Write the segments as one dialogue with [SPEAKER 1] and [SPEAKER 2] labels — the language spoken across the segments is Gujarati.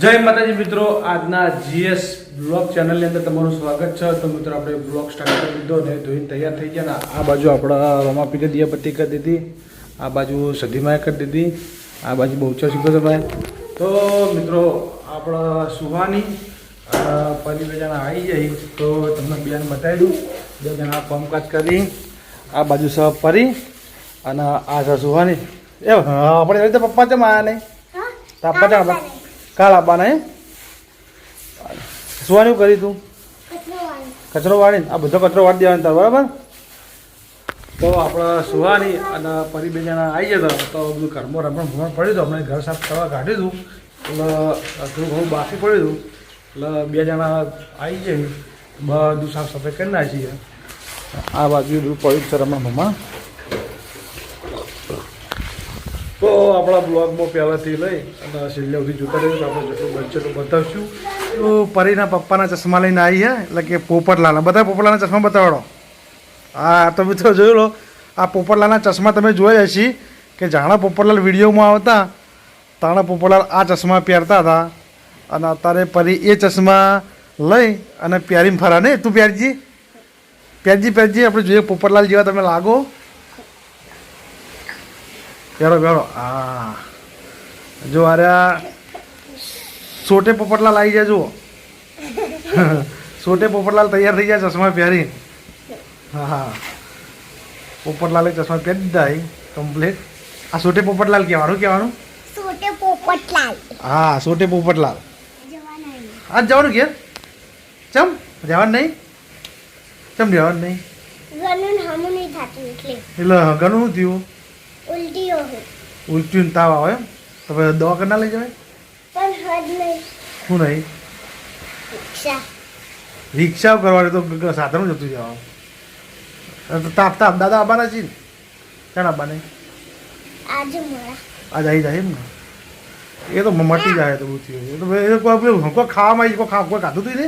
[SPEAKER 1] જય માતાજી મિત્રો આજના જીએસ બ્લોગ ચેનલની અંદર તમારું સ્વાગત છે. તો મિત્રો આપણે બ્લોગ સ્ટાર્ટ કરી દીધો ને ધોઈને તૈયાર થઈ ગયા ને આ બાજુ આપણા રમાપીને દિયાબત્તી કરી દીધી. આ બાજુ સધીમાએ કરી દીધી. આ બાજુ બહુચા શીખોભાઈ તો મિત્રો આપણા સુહાની પરી બે જણા આવી જાય તો તમને બેન બતાવી દઉં. બે જણા કામકાજ કરી. આ બાજુ સહ પરી અને આ છે સુહાની. એ હા આપણે પપ્પા છે આવ્યા નહીં? પપ્પા છે? કાલ આપવાના એમ શું કરી તું? કચરો વાળીને? આ બધો કચરો વાળી દેવાનો તાર, બરાબર? તો આપણે સુવાની અને પરી બે જણા આવી જતા તો બધું ઘરમાં રમણ ભમણ પડ્યું હતું. હમણાં ઘર સાફ કરવા કાઢ્યું હતું. એટલે થોડું ઘણું બાકી પડ્યું હતું. એટલે બે જણા આવી જાય બધું સાફ સફાઈ કરી નાખીએ આ બાજુ બધું પડ્યું છે રમણ ભમણ. તો આપણા બ્લોગમાં પહેલાંથી લઈ અને છેલ્લે જોતા રહીશું આપણે જેટલું એટલું બતાવશું. તો પરીના પપ્પાના ચશ્મા લઈને આવી હે, એટલે કે પોપટલાલના. બધા પોપટલાલના ચશ્મા બતાવડો હા તો મિત્રો જોયું લો, આ પોપટલાલના ચશ્મા તમે જોયા હશી કે જાણા પોપટલાલ વિડીયોમાં આવતા, તાણા પોપટલાલ આ ચશ્મા પહેરતા હતા. અને અત્યારે પરી એ ચશ્મા લઈ અને પહેરીને ફરા ને તું પહેરજી પહેરજી પહેરજી આપણે જોઈએ પોપટલાલ જેવા તમે લાગો. બેડો બેડો હા જો અરે સોટે પોપટલાલ આવી જાય જુઓ. સોટે પોપટલાલ તૈયાર થઈ જાય ચશ્મા પહેરી. હા હા. પોપટલાલે ચશ્મા પહેરી દીધા કમ્પ્લીટ આ સોટે પોપટલાલ કહેવાનું કહેવાનું?
[SPEAKER 2] સોટે પોપટલાલ.
[SPEAKER 1] હા સોટે પોપટલાલ.
[SPEAKER 2] જવાના
[SPEAKER 1] આજ જવાનું કે ચમ? જવાનું નહીં? ચમ જવાનું નહીં?
[SPEAKER 2] ગણન હમું નહીં થતું એટલે.
[SPEAKER 1] એટલે ઘણું થયું?
[SPEAKER 2] ઉલટીઓ
[SPEAKER 1] ઉલટી ને તાવ આવે એમ? તો પછી ના લઈ જવાય?
[SPEAKER 2] પણ હદ નહીં.
[SPEAKER 1] શું નહીં?
[SPEAKER 2] રિક્ષા.
[SPEAKER 1] રિક્ષા કરવાની તો સાધન જતું જવાનું. તો તાપ તાપ. દાદા આવવાના છે ને? ક્યાં આવવાના
[SPEAKER 2] આજે મોડા
[SPEAKER 1] આજ આવી જાય એમ ને? એ તો મટી જાય તો બહુ થયું એ તો એ કોઈ પેલું કોઈ ખાવામાં આવી કોઈ ખા કોઈ ખાધું તું ને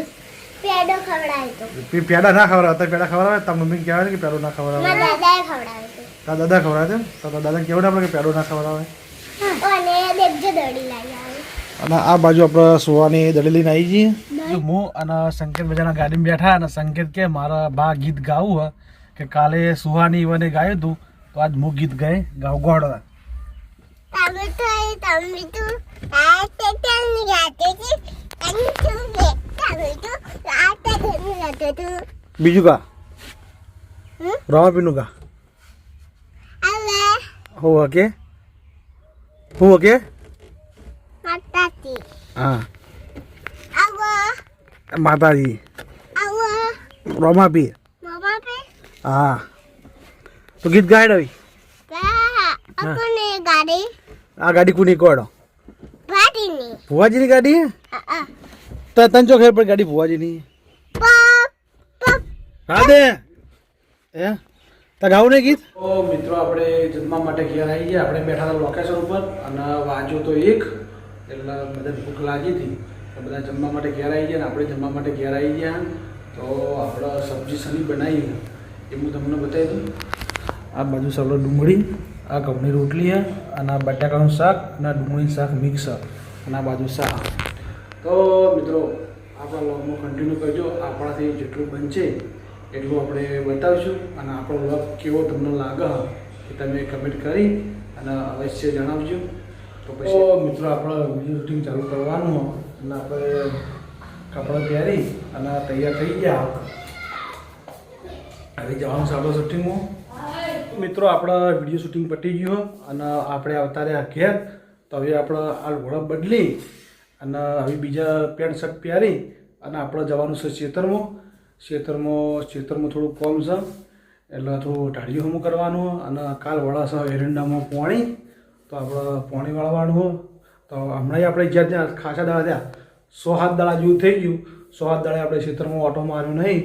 [SPEAKER 2] પેડો ખવડાવ્યો તો.
[SPEAKER 1] પેડા ના ખવડાવે તો પેડા ખવડાવે? તમને મમ્મી કહેવાય ને કે પેડો ના ખવડાવે.
[SPEAKER 2] દાદાએ ખવડાવ્યો તો.
[SPEAKER 1] તાર દાદા ખવડાવે છે? તો દાદા કહેવાય આપણે કે પેડો ના ખવડાવે?
[SPEAKER 2] અને દેખજો દોડી લાવી આવે.
[SPEAKER 1] અને આ બાજુ આપણે સુવાની દડી લઈને આવી જઈએ. હું અને સંકેત બજારના ગાડીમાં બેઠા અને સંકેત કે મારા બા ગીત ગાવું હોય કે કાલે સુહાની ઈવને ગાયું હતું તો આજ હું ગીત ગાય ગાવ ગોળ.
[SPEAKER 2] તમે તો એ તમે તો આ તે ચાલની ગાતે છે તમે તો લે તમે તો આ તે ધની ગાતે તો
[SPEAKER 1] બીજું કા?
[SPEAKER 2] રવા
[SPEAKER 1] પીનું કા? હું હકે હું હકે
[SPEAKER 2] માતાજી
[SPEAKER 1] હા
[SPEAKER 2] આવો
[SPEAKER 1] માતાજી
[SPEAKER 2] આવો
[SPEAKER 1] રમાપી
[SPEAKER 2] મામા પે
[SPEAKER 1] હા તો ગીત ગાય રવી
[SPEAKER 2] બા અકોને ગાડી
[SPEAKER 1] આ ગાડી કુની કોડો
[SPEAKER 2] ભાટીની
[SPEAKER 1] ભુવાજીની ગાડી હે
[SPEAKER 2] આ આ
[SPEAKER 1] તો તને ચો ખબર પડી ગાડી ભુવાજીની
[SPEAKER 2] પપ પપ
[SPEAKER 1] રાધે હે તા ગાવું ને ગીત? ઓ મિત્રો આપણે જમવા માટે ઘેર આવી ગયા. આપણે બેઠા હતા લોકેશન ઉપર અને વાંચો તો એક, એટલે બધા ભૂખ લાગી હતી. તો બધા જમવા માટે ઘેર આવી ગયા ને આપણે જમવા માટે ઘેર આવી ગયા. તો આપણે સબ્જી સની બનાવી એ હું તમને બતાવી દઉં. આ બાજુ સલો ડુંગળી, આ ઘઉંની રોટલી અને આ બટાકાનું શાક અને ડુંગળીનું શાક મિક્સ અને આ બાજુ શાક. તો મિત્રો, આપણા લોગમાં કન્ટિન્યુ કરજો. આપણાથી જેટલું બનશે એટલું આપણે બતાવીશું અને આપણો વ્લોગ કેવો તમને લાગે એ તમે કમેન્ટ કરી અને અવશ્ય જણાવજો. તો પછી મિત્રો, આપણે વીડિયો શૂટિંગ ચાલુ કરવાનું અને આપણે કપડાં પહેરી અને તૈયાર થઈ ગયા. હવે જવાનું આપણું શૂટિંગમાં મિત્રો, આપણા વીડિયો શૂટિંગ પતી ગયું અને આપણે આવતા રહ્યા ઘેર. તો હવે આપણે આ ઘોડા બદલી અને હવે બીજા પેન્ટ શર્ટ પહેરી અને આપણે જવાનું છે ખેતરમાં ખેતરમાં ખેતરમાં થોડું કોમ છે. એટલે થોડું ઢાળિયું હમું કરવાનું અને કાલ છે એરંડામાં પોણી, તો આપણે પોણી વાળવાનું તો હમણાં આપણે જ્યાં ત્યાં ખાસા દાડા ત્યાં સો હાથ દાડા જેવું થઈ ગયું. સો હાથ દાડે આપણે ખેતરમાં ઓટો માર્યો નહીં.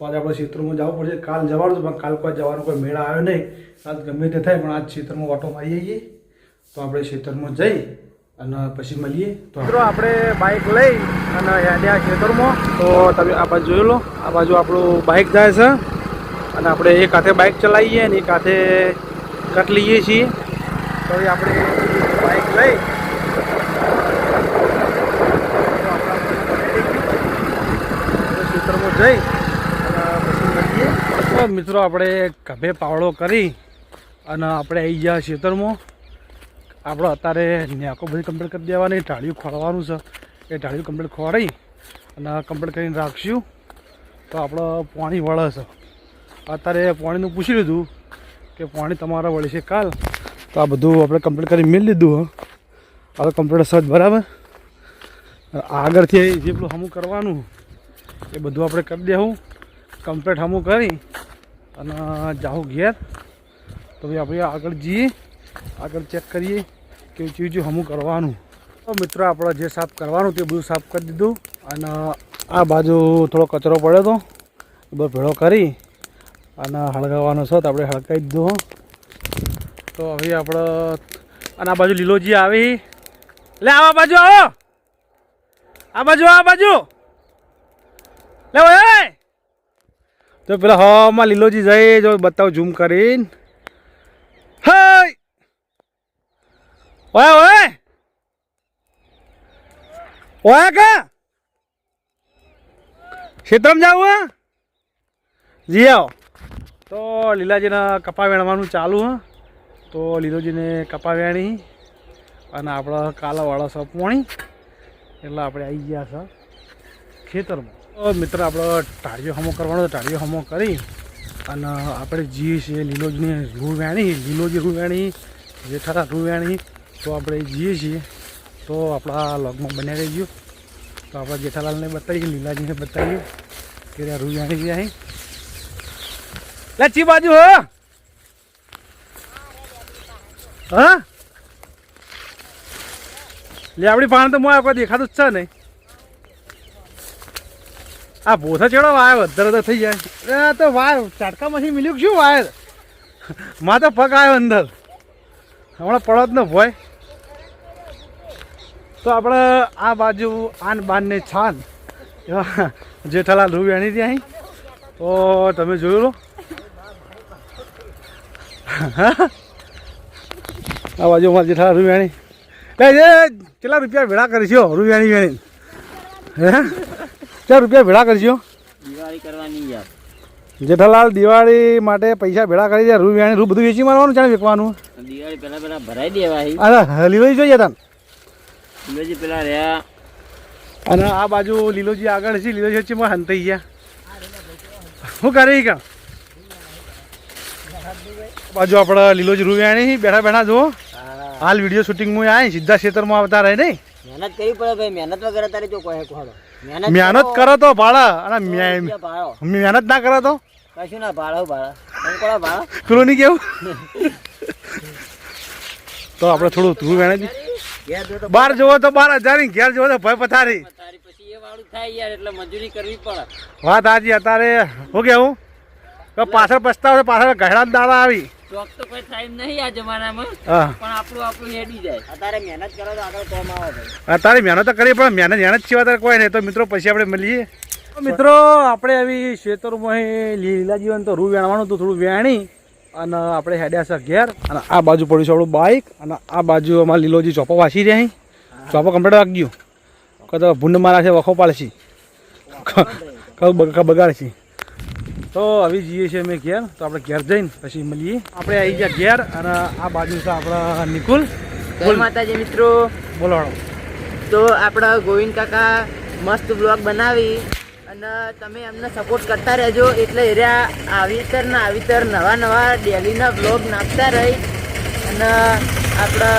[SPEAKER 1] આજે આપણે ખેતરમાં જવું પડશે. કાલ જવાનું હતું પણ કાલ કોઈ જવાનો કોઈ મેળા આવ્યો નહીં. આજ ગમે તે થાય, પણ આજ ખેતરમાં ઓટો મારી જઈએ તો આપણે ખેતરમાં જઈ અને પછી મળીએ તો મિત્રો, આપણે બાઇક લઈ અને હેડ્યા ખેતરમાં. તો તમે આ બાજુ જોઈ લો. આ બાજુ આપણું બાઇક જાય છે. અને આપણે એક હાથે બાઇક ચલાવીએ અને એક હાથે કટ લઈએ છીએ. તો આપણે બાઇક લઈ. ખેતરમાં જઈ અને પછી મળીએ. મિત્રો, આપણે ગભે પાવડો કરી અને આપણે આવી ગયા ખેતરમાં. આપણે અત્યારે ન્યાકો બધી કમ્પ્લીટ કરી દેવાની, ઢાળિયું ખોળવાનું છે. એ ઢાળિયું કમ્પ્લીટ ખોળી અને કમ્પ્લીટ કરીને રાખશું. તો આપણે પાણી વળે છે. અત્યારે પાણીનું પૂછી લીધું કે પાણી વળી વળશે કાલ. તો આ બધું આપણે કમ્પ્લીટ કરી મેળ લીધું, હે. હવે કમ્પ્લીટ સજ બરાબર? આગળથી જે પેલું હમું કરવાનું, એ બધું આપણે કરી દેવું કમ્પ્લીટ હમું કરી અને જાઉં ઘેર. તો ભાઈ આપણે આગળ જઈએ. આગળ ચેક કરીએ કે ચીજું હમું કરવાનું. તો મિત્રો, આપણે જે સાફ કરવાનું તે બધું સાફ કરી દીધું. અને આ બાજુ થોડો કચરો પડ્યો હતો એ બધો ભેળો કરી અને હળગાવવાનો છે તો આપણે હળગાવી દીધું તો હવે આપણે, અને આ બાજુ લીલોજી આવી. લે, આવા બાજુ આવો. આ બાજુ આ બાજુ. લે તો પેલા હવામાં લીલોજી જઈ, જો બતાવ, ઝૂમ કરીને હાય ઓય ઓય! ઓય કા ક્ષેત્રમાં જાવ જી આવો. તો લીલાજીને કપા વેણવાનું ચાલુ, હ? તો લીલોજીને કપા વેણી અને આપણે કાલાવાળો છે પોણી એટલે આપણે આવી ગયા છે ખેતરમાં. મિત્ર, આપણે ટાળીઓ હમો કરવાનો ટાળીઓ હમો કરી અને આપણે જીએ છીએ લીલોજીને રૂ વેણી, લીલોજી રૂ વેણી જેઠારા રૂ વેણી તો આપણે જઈએ છીએ. તો આપણા લોગમાં બન્યા રહી ગયું તો આપણે જેઠાલાલને બતાવીએ, લીલાજીને બતાવીએ કે રૂ વેણી ગયા લચ્છી બાજુ, હો! હા? લે, આપણી પાણી તો મોય કોઈ દેખાતું જ છે નહીં. આ ભોથા ચેડો વાયર વધારે તો થઈ જાય. આ તો વાયર, ચાટકામાંથી મિલ્યું શું વાયર? માં તો પગ આવ્યો અંદર. હમણાં પડત ન ભોય. તો આપણે આ બાજુ આન બાન ને છાન. એવા જેઠાલાલ રૂ વેણી ત્યાં તો તમે જોયું લો. આ બાજુ અમારા જેઠાલાલ રૂ વેણી લે કેટલા રૂપિયા ભેળા કરશો? રૂ વેણી વેણી હે? ચાર રૂપિયા ભેળા કરશો?
[SPEAKER 3] દિવાળી કરવાની યાર.
[SPEAKER 1] જેઠાલાલ દિવાળી માટે પૈસા ભેળા કરી દે રૂ વેણી રૂ બધું વેચી મારવાનું ચાલે વેચવાનું?
[SPEAKER 3] દિવાળી પહેલા પહેલા ભરાઈ દેવાય
[SPEAKER 1] અરે લીલોજી જોઈએ તાન.
[SPEAKER 3] દિવાળી પેલા રહ્યા.
[SPEAKER 1] અને આ બાજુ લીલોજી આગળ છે લીલોજી વચ્ચે માં હંતાઈ ગયા. શું કરે કા બાજુ આપણે લીલોજી રૂવ્યાણી બેઠા બેઠા જુઓ. હાલ વીડિયો શૂટિંગમાં આય સીધા ખેતરમાં આવતા રહે નહીં
[SPEAKER 3] મહેનત કરવી પડે ભાઈ મહેનત વગર તારે જો કોઈ કોડો
[SPEAKER 1] મહેનત કરો. તો ભાડા અને મહેનત ના કરો તો?
[SPEAKER 3] કશું ના ભાડો ભાડા ભાડા
[SPEAKER 1] પેલું નહીં કેવું? તો આપણે થોડું ધ્રુવ વેણે
[SPEAKER 3] ઘેર જો તો
[SPEAKER 1] બાર જોવો તો બાર હજારની ઘેર જોવો તો ભાઈ પથારી.
[SPEAKER 3] તારી પછી એ વાળું થાય યાર એટલે મજૂરી કરવી પડે.
[SPEAKER 1] વાત આજે અત્યારે શું કેવું તો પાછળ પસ્તાવ પાછળ ગહેડા જ દાડા આવી.
[SPEAKER 3] ચોક તો કોઈ નહીં આ જમાનામાં
[SPEAKER 1] હા.
[SPEAKER 3] પણ આપણું આપણું હેડી જાય. અત્યારે મહેનત કરો તો આગળ કોમ આવે
[SPEAKER 1] અત્યારે મહેનત તો કરીએ પણ મહેનત મહેનત સિવાય અત્યારે કોઈ નહીં. તો મિત્રો પછી આપણે મળીએ. તો મિત્રો આપણે આવી ખેતરમાં અહીં લીલા જીવન તો રૂ વેણવાનું તો થોડું વેણી. અને આપણે હેડ્યા છે ઘેર. અને આ બાજુ પડ્યું છે આપણું બાઇક અને આ બાજુ અમારે લીલોજી ચોપો વાસી રહ્યા ચોપો કમ્પ્લીટ વાગ્યું કદો ભૂંડ મારા છે, વખો પાડશી. બગાડશી તો હવે જઈએ છીએ અમે ઘેર તો આપણે ઘેર જઈને પછી મળીએ આપણે આવી ગયા ઘેર અને આ બાજુ છે આપણા નિકુલ
[SPEAKER 3] માતાજી મિત્રો
[SPEAKER 1] બોલાડો
[SPEAKER 3] તો આપણા ગોવિંદ કાકા મસ્ત બ્લોગ બનાવી અને તમે એમને સપોર્ટ કરતા રહેજો. એટલે એરિયા આવીતર ને આવીતર નવા નવા ડેલીના બ્લોગ નાખતા રહી. અને આપણા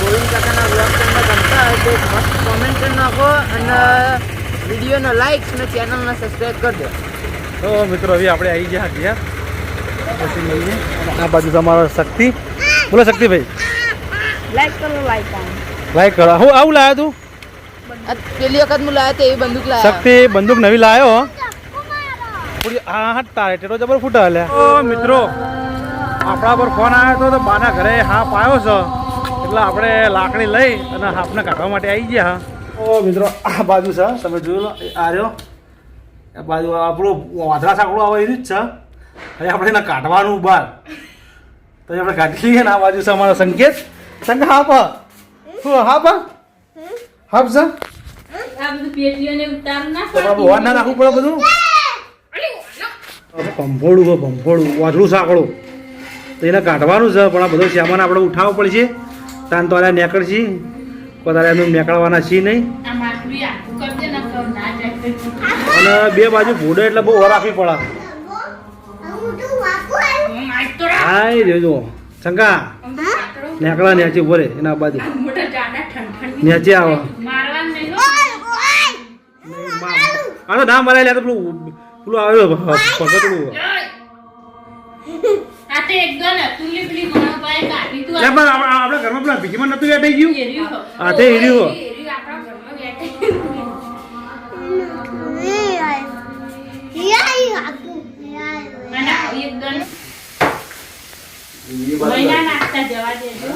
[SPEAKER 3] ગોવિંદ કાકાના બ્લોગ તમને ગમતા હોય તો મસ્ત કોમેન્ટ કરી નાખો અને વિડીયોનો લાઈક અને ચેનલને સબસ્ક્રાઈબ કરજો.
[SPEAKER 1] તો મિત્રો હવે આપણે આવી ગયા ગયા પછી મળીએ. આ બાજુ તમારો શક્તિ. બોલો શક્તિભાઈ.
[SPEAKER 4] લાઈક કરો લાઈક
[SPEAKER 1] લાઈક કરો. હું આવું લાવ્યો તું?
[SPEAKER 3] પેલી વખત હું લાયો તો એવી બંદૂક લાયો.
[SPEAKER 1] શક્તિ બંદૂક નવી લાવ્યો પૂરી આ હા તારે ટેટો જબર ફૂટા હલે. ઓ મિત્રો આપણા પર ફોન આવ્યો હતો તો બાના ઘરે હાફ આવ્યો છે. એટલે આપણે લાકડી લઈ અને હાફને કાઢવા માટે આવી ગયા. ઓ મિત્રો આ બાજુ છે તમે જોયું આ રહ્યો. આ બાજુ આપણું વાદળા સાંકડું આવે એવી જ છે. હવે આપણે એને કાઢવાનું બહાર તો આપણે કાઢી લઈએ ને આ બાજુ છે અમારો સંકેત. સંકેત હાપ. હા હાપ? છે
[SPEAKER 4] આ બધું પેટીઓને ઉતાર ના
[SPEAKER 1] આપણે ના રાખવું પડે બધું? ભંભોળું ભંભોળું. વાદળું સાંકળું. તો એને કાઢવાનું છે પણ આ બધો સામાન આપણે ઉઠાવવો પડશે. તાન તો આલ્યા નીકળશે. તારે એનું નીકળવાના છીએ નહીં.
[SPEAKER 4] આ માટલું આખું કરી દે ને કહું ના જાય તો
[SPEAKER 1] અને બે બાજુ ભૂડે એટલે બહુ વાર રાખવી પડે.
[SPEAKER 2] હું
[SPEAKER 1] એ રેજો શંકા
[SPEAKER 4] નેકળા નેચી પાતળો.
[SPEAKER 1] નીકળા નેચે ઊભો રે એના બાજુ.
[SPEAKER 4] આ
[SPEAKER 1] નેચે આવો
[SPEAKER 4] મારવાનું નહીં હો.
[SPEAKER 2] ઓય ઓય
[SPEAKER 1] આ તો ના મરાય લે તો પેલું પેલું આવ્યો
[SPEAKER 4] ભગત પેલું.
[SPEAKER 1] આપણા ઘરમાં પેલા ભીખીમાં નતું વેટાઈ ગયું?
[SPEAKER 4] હા,
[SPEAKER 1] તે એર્યું હો.
[SPEAKER 4] એર્યું આપણા ઘરમાં બેઠી. અને આવું મહિના નાખતા જવા દેજો.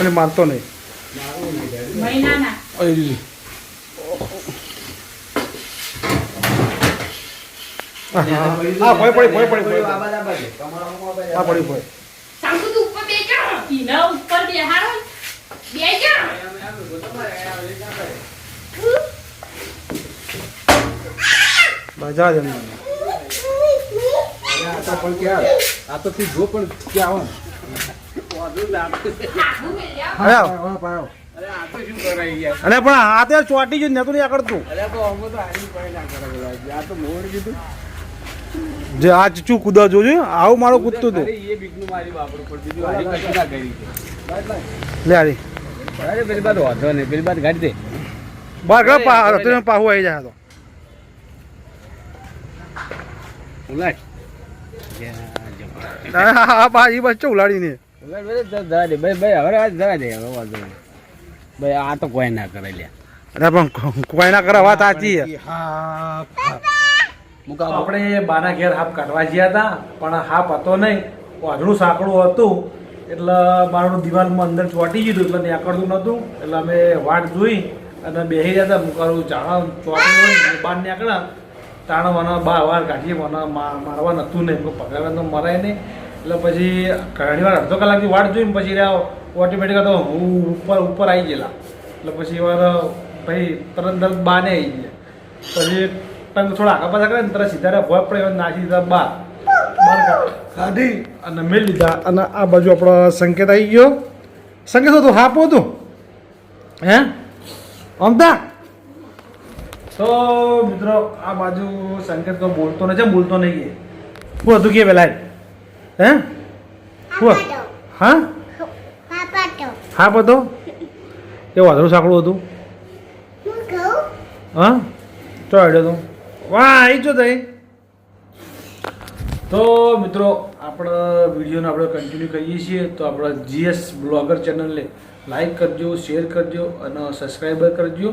[SPEAKER 1] અને મારતો નહીં.
[SPEAKER 4] મહિના નાખ
[SPEAKER 1] દીદી હા પડી પડી પડી પડી ભય હા પડી પડી
[SPEAKER 4] સાંકુ તું ઉપર બેજો ઇના ઉપર બેહારો બેજો
[SPEAKER 1] મજા જ
[SPEAKER 5] આ તો તું જો પણ ક્યાં
[SPEAKER 4] આખું મેલ્યા
[SPEAKER 1] આવ અને પણ હાથે ચોટી જ નતું નહીં આકડતું
[SPEAKER 5] આ તો
[SPEAKER 1] જે આ ચીચું કૂદા જોજો આવું મારું કૂદતું હતું લે આરી
[SPEAKER 5] અરે પેલી બાદ વાંધો નહીં પેલી બાદ ગાડી દે.
[SPEAKER 1] બાર ગા પા રસ્તે પાહુ આવી જાય તો.
[SPEAKER 5] ઉલાટ
[SPEAKER 1] આ બાજી ચો ઉલાડીને.
[SPEAKER 5] ઉલાટ ભાઈ ભાઈ હવે આ દે હવે વાંધો નહીં. ભાઈ આ તો કોઈ ના કરે લ્યા.
[SPEAKER 1] અરે પણ કોઈ ના કરે વાત સાચી આપણે બાના ઘેર હાફ કાઢવા ગયા હતા પણ હાફ હતો નહીં. વાદળું સાંકડું હતું એટલે મારું દિવાલમાં અંદર ચોંટી ગયું એટલે નીકળતું નહોતું. એટલે અમે વાટ જોઈ અને બેસી ગયા હતા. મુકારું જાણ ચોટી હોય બહાર નીકળ્યા તાણ મને બહાર વાર કાઢીએ મને મારવા નહોતું નહીં. પગાર તો મરાય નહીં. એટલે પછી ઘણી વાર અડધો કલાકની વાટ જોઈને પછી રહ્યા ઓટોમેટિક તો હું ઉપર ઉપર આવી ગયેલા. એટલે પછી વાર ભાઈ તરત તરત બાને આવી ગયા. પછી તમે થોડા આગા પાછા કરે ને તરત સીધા ભોય પડે નાખી દીધા બાર. બાર કાઢ- અને મેળ લીધા. અને આ બાજુ આપણો સંકેત આવી ગયો. સંકેત હતો હાપો હતું હે? અમતા તો મિત્રો આ બાજુ સંકેત તો બોલતો નથી બોલતો નહીં કે શું હતું કે પેલા હે? શું હા? હાપ હતો એ વાદળું સાંકળું હતું. હા? ચો હેડ્યો તો. વાહ આવી જો તઈ તો મિત્રો આપણે વિડીયોને આપણે કન્ટિન્યુ કરીએ છીએ. તો આપણા જીએસ બ્લોગર ચેનલને લાઈક કરજો શેર કરજો અને સબસ્ક્રાઈબર કરજો.